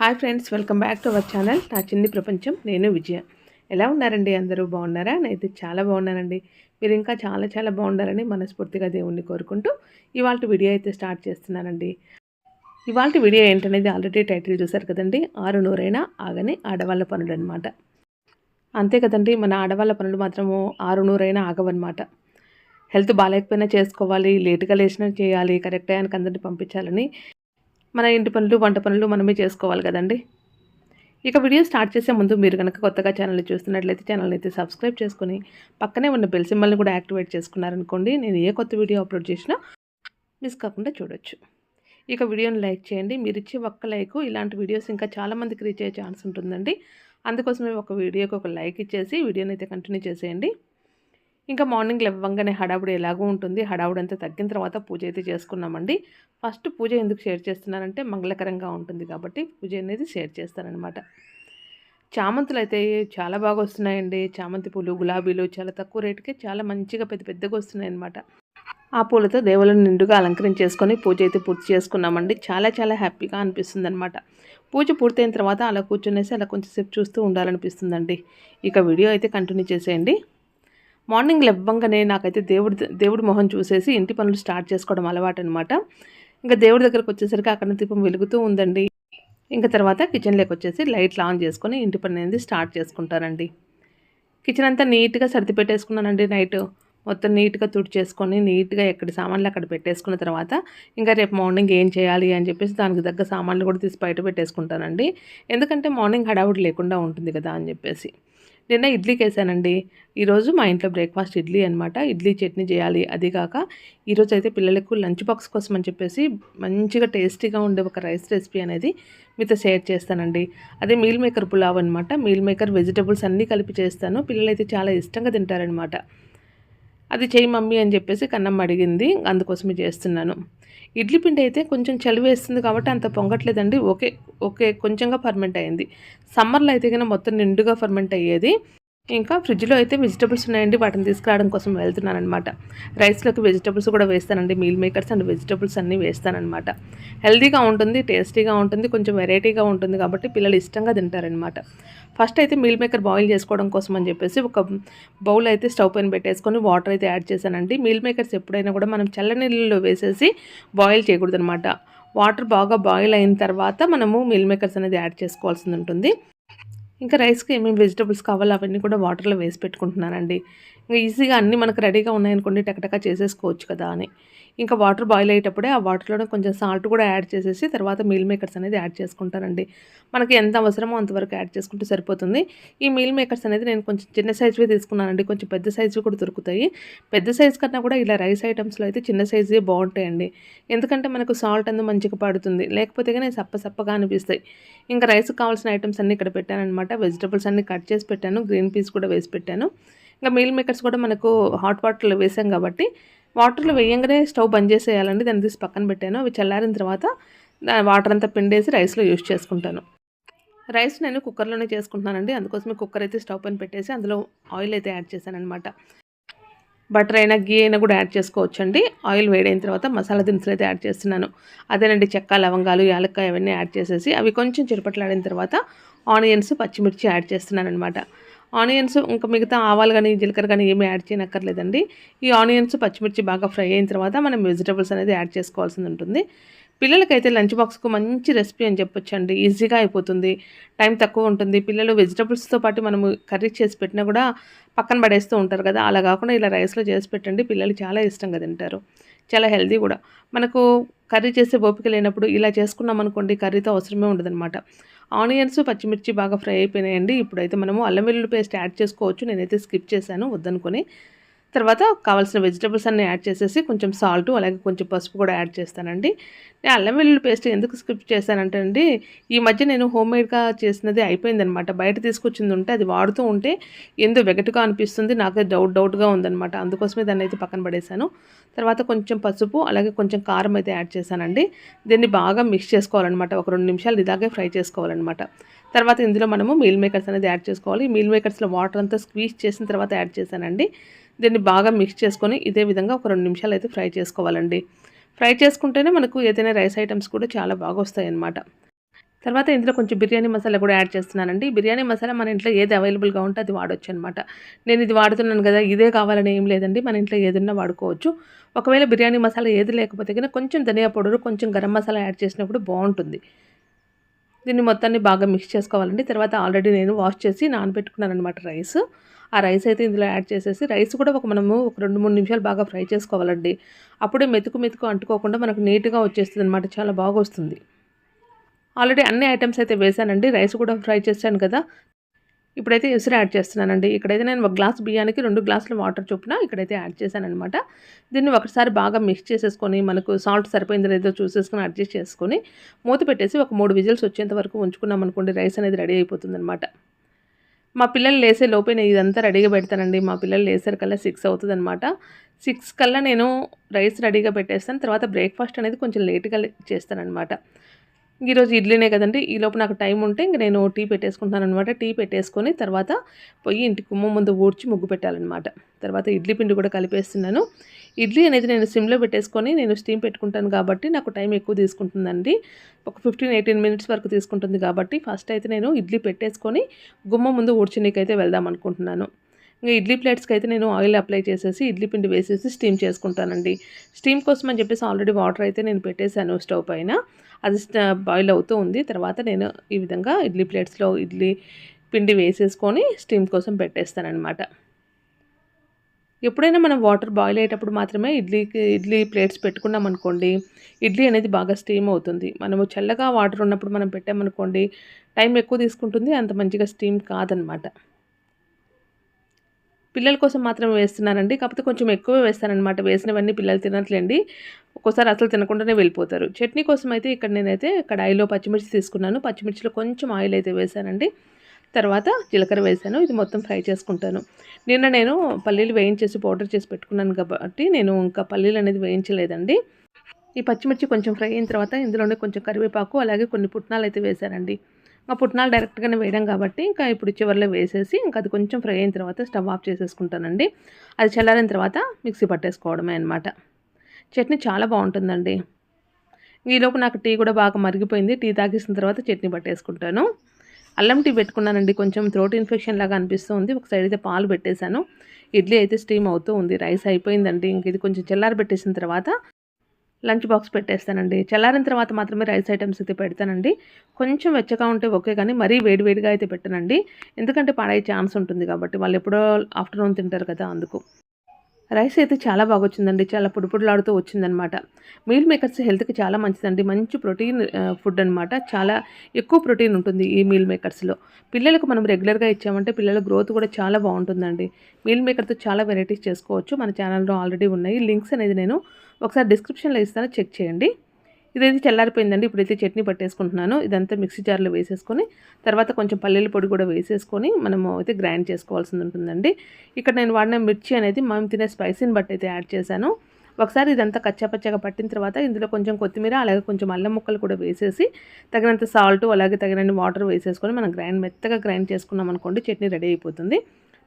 Hi friends welcome back to our channel. Naa Chinni Prapancham నేను విజయ. ఎలా ఉన్నారండి అందరూ? బాగున్నారా? నేనైతే చాలా బాగున్నానండి. మీరు ఇంకా చాలా చాలా బాగుండాలని మనస్ఫూర్తిగా దేవుణ్ణి కోరుకుంటూ ఇవాళ వీడియో అయితే స్టార్ట్ చేస్తున్నానండి. ఇవాళ వీడియో ఏంటనేది ఆల్రెడీ టైటిల్ చూశారు కదండి. ఆరు నూరైనా ఆగని ఆడవాళ్ళ పనులు అనమాట అంతే కదండి మన ఆడవాళ్ళ పనులు మాత్రము ఆరు నూరైనా ఆగవన్నమాట. హెల్త్ బాగాలేకపోయినా చేసుకోవాలి లేటుగా లేచినా చేయాలి కరెక్ట్ టైంకి అందరిని పంపించాలని మన ఇంటి పనులు వంట పనులు మనమే చేసుకోవాలి కదండి. ఇక వీడియో స్టార్ట్ చేసే ముందు మీరు కనుక కొత్తగా ఛానల్ చూస్తున్నట్లయితే ఛానల్ అయితే సబ్స్క్రైబ్ చేసుకుని పక్కనే ఉన్న బెల్ సింబల్ని కూడా యాక్టివేట్ చేసుకున్నారనుకోండి నేను ఏ కొత్త వీడియో అప్లోడ్ చేసినా మిస్ కాకుండా చూడొచ్చు. ఇక వీడియోని లైక్ చేయండి. మీరు ఇచ్చే ఒక్క లైక్ ఇలాంటి వీడియోస్ ఇంకా చాలామందికి రీచ్ అయ్యే ఛాన్స్ ఉంటుందండి. అందుకోసమే ఒక వీడియోకి ఒక లైక్ ఇచ్చేసి వీడియోని అయితే కంటిన్యూ చేసేయండి. ఇంకా మార్నింగ్ లేవగానే హడావుడి ఎలాగో ఉంటుంది. హడావుడి అంతా తగ్గిన తర్వాత పూజ అయితే చేసుకున్నామండి. ఫస్ట్ పూజ ఎందుకు షేర్ చేస్తున్నానంటే మంగళకరంగా ఉంటుంది కాబట్టి పూజ అనేది షేర్ చేస్తానన్నమాట. చామంతులు అయితే చాలా బాగా వస్తున్నాయండి. చామంతి పూలు గులాబీలు చాలా తక్కువ రేటుకే చాలా మంచిగా పెద్ద పెద్దగా వస్తున్నాయి అన్నమాట ఆ పూలతో దేవులను నిండుగా అలంకరించేసుకొని పూజ అయితే పూర్తి చేసుకున్నామండి. చాలా చాలా హ్యాపీగా అనిపిస్తుంది అనమాట పూజ పూర్తయిన తర్వాత అలా కూర్చునేసి అలా కొంచెంసేపు చూస్తూ ఉండాలనిపిస్తుందండి. ఇక వీడియో అయితే కంటిన్యూ చేసేయండి. మార్నింగ్ లెవ్వంగానే నాకైతే దేవుడి దేవుడి మొహం చూసేసి ఇంటి పనులు స్టార్ట్ చేసుకోవడం అలవాటు అనమాట ఇంకా దేవుడి దగ్గరకు వచ్చేసరికి అక్కడ దీపం వెలుగుతూ ఉందండి. ఇంకా తర్వాత కిచెన్లోకి వచ్చేసి లైట్లు ఆన్ చేసుకొని ఇంటి పని అనేది స్టార్ట్ చేసుకుంటానండి కిచెన్ అంతా నీట్గా సర్ది పెట్టేసుకున్నానండి నైట్. మొత్తం నీట్గా తుడి చేసుకొని నీట్గా ఎక్కడ సామాన్లు అక్కడ పెట్టేసుకున్న తర్వాత ఇంకా రేపు మార్నింగ్ ఏం చేయాలి అని చెప్పేసి దానికి తగ్గ సామాన్లు కూడా తీసి బయట పెట్టేసుకుంటానండి. ఎందుకంటే మార్నింగ్ హడావుడి లేకుండా ఉంటుంది కదా అని చెప్పేసి. నిన్న ఇడ్లీకి వేసానండి ఈరోజు మా ఇంట్లో బ్రేక్ఫాస్ట్ ఇడ్లీ అనమాట ఇడ్లీ చట్నీ చేయాలి. అది కాక ఈరోజు అయితే పిల్లలకు లంచ్ బాక్స్ కోసం అని చెప్పేసి మంచిగా టేస్టీగా ఉండే ఒక రైస్ రెసిపీ అనేది మీతో షేర్ చేస్తానండి. అదే మీల్ మేకర్ పులావ్ అనమాట మీల్ మేకర్ వెజిటబుల్స్ అన్నీ కలిపి చేస్తాను. పిల్లలు అయితే చాలా ఇష్టంగా తింటారనమాట అది చేయి మమ్మీ అని చెప్పేసి కన్నమ్మ అడిగింది. అందుకోసమే చేస్తున్నాను. ఇడ్లీ పిండి అయితే కొంచెం చలి వేస్తుంది కాబట్టి అంత పొంగట్లేదండి. ఓకే ఓకే కొంచెంగా ఫర్మెంట్ అయింది. సమ్మర్లో అయితే కన్నా మొత్తం నిండుగా ఫర్మెంట్ అయ్యేది. ఇంకా ఫ్రిడ్జ్లో అయితే వెజిటబుల్స్ ఉన్నాయండి. వాటిని తీసుకురావడం కోసం వెళ్తున్నాను అనమాట రైస్లోకి వెజిటబుల్స్ కూడా వేస్తానండి. మీల్ మేకర్స్ అండ్ వెజిటబుల్స్ అన్నీ వేస్తానమాట హెల్తీగా ఉంటుంది టేస్టీగా ఉంటుంది కొంచెం వెరైటీగా ఉంటుంది కాబట్టి పిల్లలు ఇష్టంగా తింటారనమాట ఫస్ట్ అయితే మీల్ మేకర్ బాయిల్ చేసుకోవడం కోసం అని చెప్పేసి ఒక బౌల్ అయితే స్టవ్ పైన పెట్టేసుకొని వాటర్ అయితే యాడ్ చేశానండి. మీల్ మేకర్స్ ఎప్పుడైనా కూడా మనం చల్లనీళ్ళలో వేసేసి బాయిల్ చేయకూడదనమాట వాటర్ బాగా బాయిల్ అయిన తర్వాత మనము మీల్ మేకర్స్ అనేది యాడ్ చేసుకోవాల్సి ఉంటుంది. ఇంకా రైస్కి ఏమేమి వెజిటబుల్స్ కావాలో అవన్నీ కూడా వాటర్లో వేసి పెట్టుకుంటున్నానండి. ఇంకా ఈజీగా అన్నీ మనకు రెడీగా ఉన్నాయనుకోండి టకటకా చేసేసుకోవచ్చు కదా అని. ఇంకా వాటర్ బాయిల్ అయ్యేటప్పుడే ఆ వాటర్లోనే కొంచెం సాల్ట్ కూడా యాడ్ చేసేసి తర్వాత మీల్ మేకర్స్ అనేది యాడ్ చేసుకుంటానండి మనకి ఎంత అవసరమో అంతవరకు యాడ్ చేసుకుంటే సరిపోతుంది. ఈ మీల్ మేకర్స్ అనేది నేను కొంచెం చిన్న సైజువే తీసుకున్నానండి. కొంచెం పెద్ద సైజు కూడా దొరుకుతాయి. పెద్ద సైజు కన్నా కూడా ఇలా రైస్ ఐటమ్స్లో అయితే చిన్న సైజే బాగుంటాయండి. ఎందుకంటే మనకు సాల్ట్ అందు మంచిగా పడుతుంది. లేకపోతే కానీ సప్ప సప్పగా అనిపిస్తాయి. ఇంకా రైస్కి కావాల్సిన ఐటమ్స్ అన్నీ ఇక్కడ పెట్టానమాట వెజిటబుల్స్ అన్నీ కట్ చేసి పెట్టాను. గ్రీన్ పీస్ కూడా వేసి పెట్టాను. ఇంకా మీల్ మేకర్స్ కూడా మనకు హాట్ వాటర్లో వేసాం కాబట్టి వాటర్లో వేయంగానే స్టవ్ బంద్ చేసేయాలండి. దాన్ని తీసి పక్కన పెట్టాను. అవి చల్లారిన తర్వాత వాటర్ అంతా పిండేసి రైస్లో యూజ్ చేసుకుంటాను. రైస్ నేను కుక్కర్లోనే చేసుకుంటున్నానండి. అందుకోసమే కుక్కర్ అయితే స్టవ్ పైన పెట్టేసి అందులో ఆయిల్ అయితే యాడ్ చేశాను అనమాట బటర్ అయినా గీ అయినా కూడా యాడ్ చేసుకోవచ్చండి. ఆయిల్ వేడైన తర్వాత మసాలా దినుసులు అయితే యాడ్ చేస్తున్నాను. అదేనండి చెక్క లవంగాలు యాలక్కాయ అవన్నీ యాడ్ చేసేసి అవి కొంచెం చిరపట్లాడిన తర్వాత ఆనియన్స్ పచ్చిమిర్చి యాడ్ చేస్తున్నాను అనమాట ఆనియన్స్ ఇంకా మిగతా ఆవాలు కానీ జీలకర్ర కానీ ఏమీ యాడ్ చేయనక్కర్లేదండి. ఈ ఆనియన్స్ పచ్చిమిర్చి బాగా ఫ్రై అయిన తర్వాత మనం వెజిటబుల్స్ అనేది యాడ్ చేసుకోవాల్సి ఉంటుంది. పిల్లలకైతే లంచ్ బాక్స్కు మంచి రెసిపీ అని చెప్పొచ్చండి. ఈజీగా అయిపోతుంది. టైం తక్కువ ఉంటుంది. పిల్లలు వెజిటబుల్స్తో పాటు మనము కర్రీ చేసి పెట్టినా కూడా పక్కన పడేస్తూ ఉంటారు కదా. అలా కాకుండా ఇలా రైస్లో చేసి పెట్టండి. పిల్లలు చాలా ఇష్టంగా తింటారు. చాలా హెల్దీ కూడా. మనకు కర్రీ చేసే ఓపిక లేనప్పుడు ఇలా చేసుకున్నాం అనుకోండి కర్రీతో అవసరమే ఉండదన్నమాట. ఆనియన్స్ పచ్చిమిర్చి బాగా ఫ్రై అయిపోయినాయండి. ఇప్పుడైతే మనము అల్లం వెల్లుల్లి పేస్ట్ యాడ్ చేసుకోవచ్చు. నేనైతే స్కిప్ చేశాను వద్దనుకొని. తర్వాత కావాల్సిన వెజిటబుల్స్ అన్నీ యాడ్ చేసేసి కొంచెం సాల్ట్ అలాగే కొంచెం పసుపు కూడా యాడ్ చేస్తానండి. నేను అల్లం వెల్లుల్లి పేస్ట్ ఎందుకు స్కిప్ చేశానంటే అండి ఈ మధ్య నేను హోమ్ మేడ్గా చేసినది అయిపోయిందనమాట బయట తీసుకొచ్చింది ఉంటే అది వాడుతూ ఉంటే ఎందు వెగటుగా అనిపిస్తుంది నాకు డౌట్ డౌట్గా ఉందనమాట అందుకోసమే దాన్ని అయితే పక్కన పడేశాను. తర్వాత కొంచెం పసుపు అలాగే కొంచెం కారం అయితే యాడ్ చేశానండి. దీన్ని బాగా మిక్స్ చేసుకోవాలన్నమాట. ఒక రెండు నిమిషాలు ఇలాగే ఫ్రై చేసుకోవాలన్నమాట. తర్వాత ఇందులో మనము మీల్ మేకర్స్ అనేది యాడ్ చేసుకోవాలి. మీల్ మేకర్స్లో వాటర్ అంతా స్క్వీజ్ చేసిన తర్వాత యాడ్ చేశానండి. దీన్ని బాగా మిక్స్ చేసుకొని ఇదే విధంగా ఒక రెండు నిమిషాలు అయితే ఫ్రై చేసుకోవాలండి. ఫ్రై చేసుకుంటేనే మనకు ఏదైనా రైస్ ఐటమ్స్ కూడా చాలా బాగా వస్తాయి అన్నమాట తర్వాత ఇందులో కొంచెం బిర్యానీ మసాలా కూడా యాడ్ చేస్తున్నానండి. బిర్యానీ మసాలా మన ఇంట్లో ఏది అవైలబుల్గా ఉంటే అది వాడొచ్చు అనమాట నేను ఇది వాడుతున్నాను కదా ఇదే కావాలని ఏం లేదండి. మన ఇంట్లో ఏదన్నా వాడుకోవచ్చు. ఒకవేళ బిర్యానీ మసాలా ఏది లేకపోతే కనుక కొంచెం ధనియా పౌడర్ కొంచెం గరం మసాలా యాడ్ చేసినప్పుడు బాగుంటుంది. దీన్ని మొత్తాన్ని బాగా మిక్స్ చేసుకోవాలండి. తర్వాత ఆల్రెడీ నేను వాష్ చేసి నానబెట్టుకున్నానమాట రైస్ ఆ రైస్ అయితే ఇందులో యాడ్ చేసేసి రైస్ కూడా ఒక మనము ఒక రెండు మూడు నిమిషాలు బాగా ఫ్రై చేసుకోవాలండి. అప్పుడే మెతుకు మెతుకు అంటుకోకుండా మనకు నీట్గా వచ్చేస్తుంది అనమాట చాలా బాగా వస్తుంది. ఆల్రెడీ అన్ని ఐటమ్స్ అయితే వేసానండి. రైస్ కూడా ఫ్రై చేశాను కదా. ఇప్పుడైతే ఎసురు యాడ్ చేస్తున్నానండి. ఇక్కడైతే నేను ఒక గ్లాస్ బియ్యానికి రెండు గ్లాసుల వాటర్ చొప్పున ఇక్కడైతే యాడ్ చేశానమాట అనమాట దీన్ని ఒకసారి బాగా మిక్స్ చేసేసుకొని మనకు సాల్ట్ సరిపోయిందో లేదో చూసేసుకొని అడ్జస్ట్ చేసుకొని మూత పెట్టేసి ఒక మూడు విజిల్స్ వచ్చేంత వరకు ఉంచుకున్నాం అనుకోండి రైస్ అనేది రెడీ అయిపోతుంది అనమాట మా పిల్లలు లేసే లోపే నేను ఇదంతా రెడీగా పెడతానండి. మా పిల్లలు లేసర్ కల్లా సిక్స్ అవుతుంది అనమాట సిక్స్ కల్లా నేను రైస్ రెడీగా పెట్టేస్తాను. తర్వాత బ్రేక్ఫాస్ట్ అనేది కొంచెం లేట్గా చేస్తానన్నమాట. ఈరోజు ఇడ్లీనే కదండి. ఈ లోపు నాకు టైం ఉంటే ఇంక నేను టీ పెట్టేసుకుంటాను అనమాట టీ పెట్టేసుకొని తర్వాత పొయ్యి ఇంటి కుమ్మ ముందు ఊడ్చి ముగ్గు పెట్టాలన్నమాట. తర్వాత ఇడ్లీ పిండి కూడా కలిపేస్తున్నాను. ఇడ్లీ అనేది నేను సిమ్లో పెట్టేసుకొని నేను స్టీమ్ పెట్టుకుంటాను కాబట్టి నాకు టైం ఎక్కువ తీసుకుంటుందండి. ఒక ఫిఫ్టీన్ ఎయిటీన్ మినిట్స్ వరకు తీసుకుంటుంది కాబట్టి ఫస్ట్ అయితే నేను ఇడ్లీ పెట్టేసుకొని గుమ్మ ముందు ఊడ్చినీకైతే వెళ్దాం అనుకుంటున్నాను. ఇంకా ఇడ్లీ ప్లేట్స్కి అయితే నేను ఆయిల్ అప్లై చేసేసి ఇడ్లీ పిండి వేసేసి స్టీమ్ చేసుకుంటానండి. స్టీమ్ కోసం అని చెప్పేసి ఆల్రెడీ వాటర్ అయితే నేను పెట్టేశాను స్టవ్ పైన. అది బాయిల్ అవుతూ ఉంది. తర్వాత నేను ఈ విధంగా ఇడ్లీ ప్లేట్స్లో ఇడ్లీ పిండి వేసేసుకొని స్టీమ్ కోసం పెట్టేస్తానమాట ఎప్పుడైనా మనం వాటర్ బాయిల్ అయ్యేటప్పుడు మాత్రమే ఇడ్లీకి ఇడ్లీ ప్లేట్స్ పెట్టుకున్నాం అనుకోండి ఇడ్లీ అనేది బాగా స్టీమ్ అవుతుంది. మనము చల్లగా వాటర్ ఉన్నప్పుడు మనం పెట్టామనుకోండి టైం ఎక్కువ తీసుకుంటుంది అంత మంచిగా స్టీమ్ కాదనమాట పిల్లల కోసం మాత్రం వేస్తున్నానండి కాకపోతే కొంచెం ఎక్కువ వేస్తానమాట వేసినవన్నీ పిల్లలు తినట్లేండి. ఒక్కోసారి అసలు తినకుండానే వెళ్ళిపోతారు. చట్నీ కోసం అయితే ఇక్కడ నేనైతే కడాయిలో పచ్చిమిర్చి తీసుకున్నాను. పచ్చిమిర్చిలో కొంచెం ఆయిల్ అయితే వేసానండి తర్వాత జీలకర్ర వేసాను ఇది మొత్తం ఫ్రై చేసుకుంటాను. నిన్న నేను పల్లీలు వేయించేసి పౌడర్ చేసి పెట్టుకున్నాను కాబట్టి నేను ఇంకా పల్లీలు అనేది వేయించలేదండి. ఈ పచ్చిమిర్చి కొంచెం ఫ్రై అయిన తర్వాత ఇందులోనే కొంచెం కరివేపాకు అలాగే కొన్ని పుట్నాలు అయితే వేశానండి. ఇంకా పుట్నాలు డైరెక్ట్గానే వేయడం కాబట్టి ఇంకా ఇప్పుడు చివరిలో వేసేసి ఇంకా అది కొంచెం ఫ్రై అయిన తర్వాత స్టవ్ ఆఫ్ చేసేసుకుంటానండి. అది చల్లారిన తర్వాత మిక్సీ పట్టేసుకోవడమే అనమాట చట్నీ చాలా బాగుంటుందండి. ఈలోపు నాకు టీ కూడా బాగా మరిగిపోయింది. టీ తాగేసిన తర్వాత చట్నీ పట్టేసుకుంటాను. అల్లం టీ పెట్టుకున్నానండి. కొంచెం థ్రోట్ ఇన్ఫెక్షన్ లాగా అనిపిస్తుంది ఒక సైడ్ అయితే పాలు పెట్టేశాను. ఇడ్లీ అయితే స్టీమ్ అవుతూ ఉంది. రైస్ అయిపోయిందండి. ఇంక ఇది కొంచెం చల్లారి పెట్టేసిన తర్వాత లంచ్ బాక్స్ పెట్టేస్తానండి. చల్లారిన తర్వాత మాత్రమే రైస్ ఐటమ్స్ అయితే పెడతానండి. కొంచెం వెచ్చగా ఉంటే ఓకే కానీ మరీ వేడివేడిగా అయితే పెట్టనండి. ఎందుకంటే పాడయ్యే ఛాన్స్ ఉంటుంది కాబట్టి వాళ్ళు ఎప్పుడో ఆఫ్టర్నూన్ తింటారు కదా అందుకు. రైస్ అయితే చాలా బాగా వచ్చిందండి. చాలా పుడిపుడులాడుతూ వచ్చిందనమాట. మీల్ మేకర్స్ హెల్త్కి చాలా మంచిదండి. మంచి ప్రోటీన్ ఫుడ్ అనమాట. చాలా ఎక్కువ ప్రోటీన్ ఉంటుంది ఈ మీల్ మేకర్స్లో. పిల్లలకు మనం రెగ్యులర్గా ఇచ్చామంటే పిల్లల గ్రోత్ కూడా చాలా బాగుంటుందండి. మీల్ మేకర్తో చాలా వెరైటీస్ చేసుకోవచ్చు. మన ఛానల్లో ఆల్రెడీ ఉన్నాయి. లింక్స్ అనేది నేను ఒకసారి డిస్క్రిప్షన్లో ఇస్తాను చెక్ చేయండి. ఇదైతే చల్లారిపోయిందండి ఇప్పుడైతే చట్నీ పట్టేసుకుంటున్నాను. ఇదంతా మిక్సీ జార్లో వేసేసుకొని తర్వాత కొంచెం పల్లెల పొడి కూడా వేసేసుకొని మనము అయితే గ్రైండ్ చేసుకోవాల్సి ఉంటుందండి. ఇక్కడ నేను వాడిన మిర్చి అనేది మనం తినే స్పైసీని బట్టి అయితే యాడ్ చేశాను. ఒకసారి ఇదంతా కచ్చాపచ్చగా పట్టిన తర్వాత ఇందులో కొంచెం కొత్తిమీర అలాగే కొంచెం అల్లం ముక్కలు కూడా వేసేసి తగినంత సాల్ట్ అలాగే తగినంత వాటర్ వేసేసుకొని మనం గ్రైండ్ మెత్తగా గ్రైండ్ చేసుకున్నాం అనుకోండి చట్నీ రెడీ అయిపోతుంది.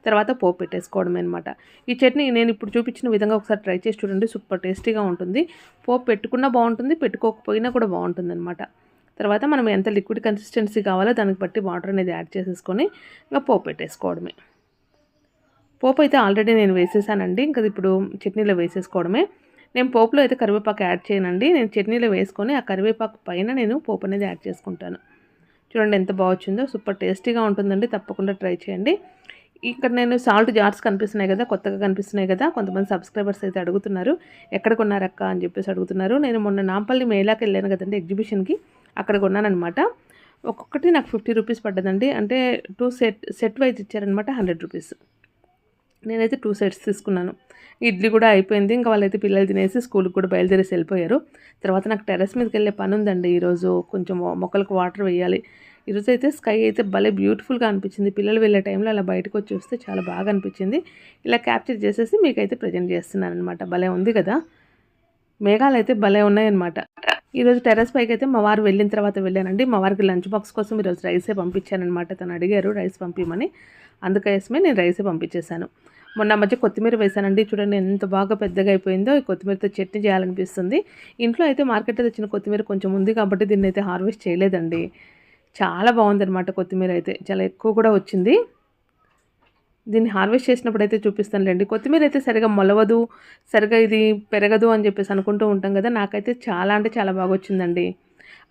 తర్వాత పోపు పెట్టేసుకోవడమే అనమాట ఈ చట్నీ నేను ఇప్పుడు చూపించిన విధంగా ఒకసారి ట్రై చేసి చూడండి సూపర్ టేస్టీగా ఉంటుంది. పోపు పెట్టుకున్నా బాగుంటుంది పెట్టుకోకపోయినా కూడా బాగుంటుంది అనమాట తర్వాత మనం ఎంత లిక్విడ్ కన్సిస్టెన్సీ కావాలో దానికి బట్టి వాటర్ అనేది యాడ్ చేసేసుకొని ఇంకా పోపు పెట్టేసుకోవడమే. పోపు అయితే ఆల్రెడీ నేను వేసేసానండి ఇంకా ఇప్పుడు చట్నీలో వేసేసుకోవడమే. నేను పోపులో అయితే కరివేపాకు యాడ్ చేయనండి నేను చట్నీలో వేసుకొని ఆ కరివేపాకు పైన నేను పోపు అనేది యాడ్ చేసుకుంటాను. చూడండి ఎంత బాగొచ్చిందో సూపర్ టేస్టీగా ఉంటుందండి తప్పకుండా ట్రై చేయండి. ఇక్కడ నేను సాల్ట్ జార్స్ కనిపిస్తున్నాయి కదా కొత్తగా కనిపిస్తున్నాయి కదా కొంతమంది సబ్స్క్రైబర్స్ అయితే అడుగుతున్నారు ఎక్కడ కొన్నారక్క? అని చెప్పేసి అడుగుతున్నారు. నేను మొన్న నాంపల్లి మేళాకి వెళ్ళాను కదండి ఎగ్జిబిషన్కి అక్కడ కొన్నానమాట ఒక్కొక్కటి నాకు ఫిఫ్టీ రూపీస్ పడ్డదండి. అంటే టూ సెట్ సెట్ వైజ్ ఇచ్చారనమాట హండ్రెడ్ రూపీస్ నేనైతే టూ సెట్స్ తీసుకున్నాను. ఇడ్లీ కూడా అయిపోయింది. ఇంకా వాళ్ళైతే పిల్లలు తినేసి స్కూల్కి కూడా బయలుదేరేసి వెళ్ళిపోయారు. తర్వాత నాకు టెర్రస్ మీదకి వెళ్ళే పని ఉందండి ఈరోజు. కొంచెం మొక్కలకు వాటర్ వేయాలి. ఈరోజు అయితే స్కై అయితే భలే బ్యూటిఫుల్గా అనిపించింది. పిల్లలు వెళ్ళే టైంలో అలా బయటకు వచ్చి వస్తే చాలా బాగా అనిపించింది. ఇలా క్యాప్చర్ చేసేసి మీకైతే ప్రజెంట్ చేస్తున్నాను అనమాట భలే ఉంది కదా? మేఘాలు అయితే భలే ఉన్నాయన్నమాట. ఈరోజు టెర్రస్ పైకి అయితే మా వారు వెళ్ళిన తర్వాత వెళ్ళానండి. మా వారికి లంచ్ బాక్స్ కోసం ఈరోజు రైసే పంపించానమాట తను అడిగారు రైస్ పంపించమని అందుకోసమే నేను రైసే పంపించేశాను. మొన్న మధ్య కొత్తిమీర వేసానండి చూడండి ఎంత బాగా పెద్దగా అయిపోయిందో. ఈ కొత్తిమీరతో చట్నీ చేయాలనిపిస్తుంది. ఇంట్లో అయితే మార్కెట్లో తెచ్చిన కొత్తిమీర కొంచెం ఉంది కాబట్టి దీన్ని అయితే హార్వెస్ట్ చేయలేదండి. చాలా బాగుందనమాట కొత్తిమీర అయితే. చాలా ఎక్కువ కూడా వచ్చింది. దీన్ని హార్వెస్ట్ చేసినప్పుడు అయితే చూపిస్తానులేండి. కొత్తిమీర అయితే సరిగా మొలవదు సరిగా ఇది పెరగదు అని చెప్పేసి అనుకుంటూ ఉంటాం కదా నాకైతే చాలా అంటే చాలా బాగా వచ్చిందండి.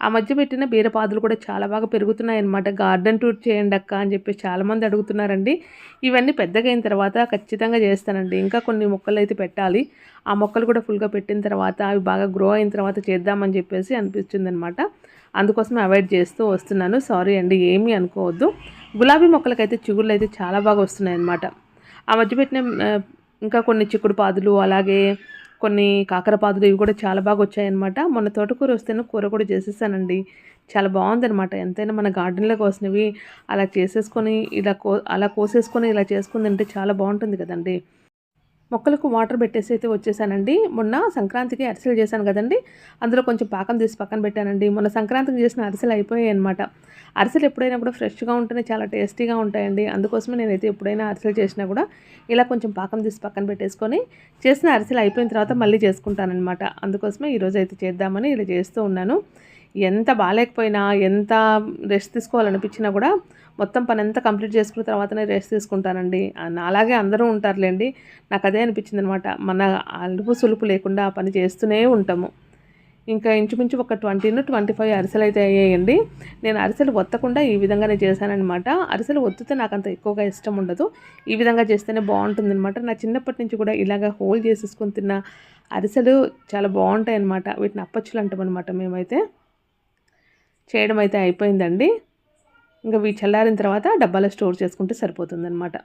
ఆ మధ్య పెట్టిన బీరపాదులు కూడా చాలా బాగా పెరుగుతున్నాయి అనమాట గార్డెన్ టూర్ చేయండి అక్క అని చెప్పి చాలామంది అడుగుతున్నారండి. ఇవన్నీ పెద్దగా అయిన తర్వాత ఖచ్చితంగా చేస్తానండి. ఇంకా కొన్ని మొక్కలు అయితే పెట్టాలి. ఆ మొక్కలు కూడా ఫుల్గా పెట్టిన తర్వాత అవి బాగా గ్రో అయిన తర్వాత చేద్దామని చెప్పేసి అనిపిస్తుంది అనమాట అందుకోసమే అవాయిడ్ చేస్తూ వస్తున్నాను. సారీ అండి ఏమీ అనుకోవద్దు. గులాబీ మొక్కలకైతే చిగుళ్ళు అయితే చాలా బాగా వస్తున్నాయి అన్నమాట ఆ మధ్య పెట్టిన ఇంకా కొన్ని చిక్కుడు పాదులు అలాగే కొన్ని కాకర పాదులు ఇవి కూడా చాలా బాగా వచ్చాయన్నమాట. మొన్న తోటకూర వస్తేనే కూర కూడా చేసేసానండి. చాలా బాగుందనమాట ఎంతైనా మన గార్డెన్లోకి వస్తున్నవి అలా చేసేసుకొని ఇలా కో అలా కోసేసుకొని ఇలా చేసుకుని తింటే చాలా బాగుంటుంది కదండి. మొక్కలకు వాటర్ పెట్టేసి అయితే వచ్చేసానండి. మొన్న సంక్రాంతికి అరిసెలు చేశాను కదండి. అందులో కొంచెం పాకం తీసి పక్కన పెట్టానండి. మొన్న సంక్రాంతికి చేసిన అరిసెలు అయిపోయాయి అనమాట అరిసెలు ఎప్పుడైనా కూడా ఫ్రెష్గా ఉంటేనే చాలా టేస్టీగా ఉంటాయండి. అందుకోసమే నేనైతే ఎప్పుడైనా అరిసెలు చేసినా కూడా ఇలా కొంచెం పాకం తీసి పక్కన పెట్టేసుకొని చేసిన అరిసెలు అయిపోయిన తర్వాత మళ్ళీ చేసుకుంటానమాట అందుకోసమే ఈరోజు అయితే చేద్దామని ఇలా చేస్తూ ఉన్నాను. ఎంత బాగాలేకపోయినా ఎంత రెస్ట్ తీసుకోవాలనిపించినా కూడా మొత్తం పని అంతా కంప్లీట్ చేసుకున్న తర్వాతనే రెస్ట్ తీసుకుంటానండి. అలాగే అందరూ ఉంటారులేండి. నాకు అదే అనిపించింది అనమాట మన అలుపు సులుపు లేకుండా ఆ పని చేస్తూనే ఉంటాము. ఇంకా ఇంచుమించు ఒక ట్వంటీను ట్వంటీ ఫైవ్ అరిసెలు అయితే అయ్యాయండి. నేను అరిసెలు ఒత్తకుండా ఈ విధంగానే చేశానమాట అరిసెలు ఒత్తితే నాకు అంత ఎక్కువగా ఇష్టం ఉండదు. ఈ విధంగా చేస్తేనే బాగుంటుంది అనమాట నా చిన్నప్పటి నుంచి కూడా ఇలాగ హోల్ చేసేసుకొని తిన్న అరిసెలు చాలా బాగుంటాయి అనమాట వీటిని అప్పచ్చులు అంటామన్నమాట మేమైతే. చేయడం అయితే అయిపోయిందండి. ఇంకా ఇవి చల్లారిన తర్వాత డబ్బాలో స్టోర్ చేసుకుంటే సరిపోతుందన్నమాట.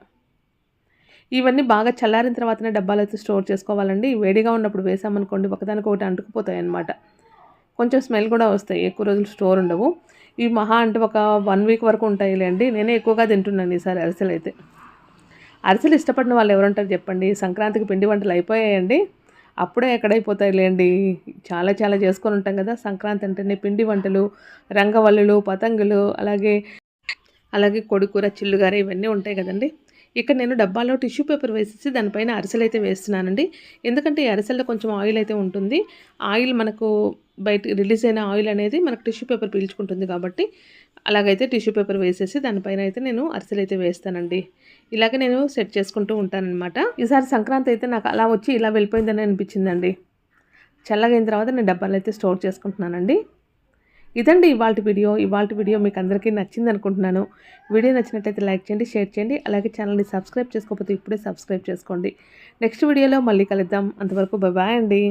ఇవన్నీ బాగా చల్లారిన తర్వాతనే డబ్బాలో అయితే స్టోర్ చేసుకోవాలండి. వేడిగా ఉన్నప్పుడు వేసామనుకోండి ఒకదానికి ఒకటి అంటుకుపోతాయి అన్నమాట కొంచెం స్మెల్ కూడా వస్తాయి. ఎక్కువ రోజులు స్టోర్ ఉండవు. ఇవి మహా అంటే ఒక వన్ వీక్ వరకు ఉంటాయిలేండి. నేనే ఎక్కువగా తింటున్నాను ఈసారి అరిసెలు అయితే అరిసెలు ఇష్టపడిన వాళ్ళు ఎవరుంటారు చెప్పండి? సంక్రాంతికి పిండి వంటలు అయిపోయాయండి. అప్పుడే ఎక్కడైపోతాయి లేండి చాలా చాలా చేసుకొని ఉంటాం కదా. సంక్రాంతి అంటేనే పిండి వంటలు రంగవల్లులు పతంగులు అలాగే అలాగే కొడుకూర చిల్లుగార ఇవన్నీ ఉంటాయి కదండి. ఇక్కడ నేను డబ్బాలో టిష్యూ పేపర్ వేసేసి దానిపైన అరిసెలు అయితే వేస్తున్నానండి. ఎందుకంటే ఈ అరిసెల్లో కొంచెం ఆయిల్ అయితే ఉంటుంది. ఆయిల్ మనకు బయట రిలీజ్ అయిన ఆయిల్ అనేది మనకు టిష్యూ పేపర్ పీల్చుకుంటుంది కాబట్టి అలాగైతే టిష్యూ పేపర్ వేసేసి దానిపైన అయితే నేను అరిసెలు అయితే వేస్తానండి. ఇలాగే నేను సెట్ చేసుకుంటూ ఉంటానన్నమాట. ఈసారి సంక్రాంతి అయితే నాకు అలా వచ్చి ఇలా వెళ్ళిపోయిందని అనిపించిందండి. చల్లగైన తర్వాత నేను డబ్బాలు అయితే స్టోర్ చేసుకుంటున్నానండి. ఇదండి ఇవాళ వీడియో. ఇవాళ వీడియో మీకు అందరికీ నచ్చింది అనుకుంటున్నాను. వీడియో నచ్చినట్లయితే లైక్ చేయండి షేర్ చేయండి అలాగే ఛానల్ని సబ్స్క్రైబ్ చేసుకోకపోతే ఇప్పుడే సబ్స్క్రైబ్ చేసుకోండి. నెక్స్ట్ వీడియోలో మళ్ళీ కలుద్దాం. అంతవరకు బాయ్ అండి.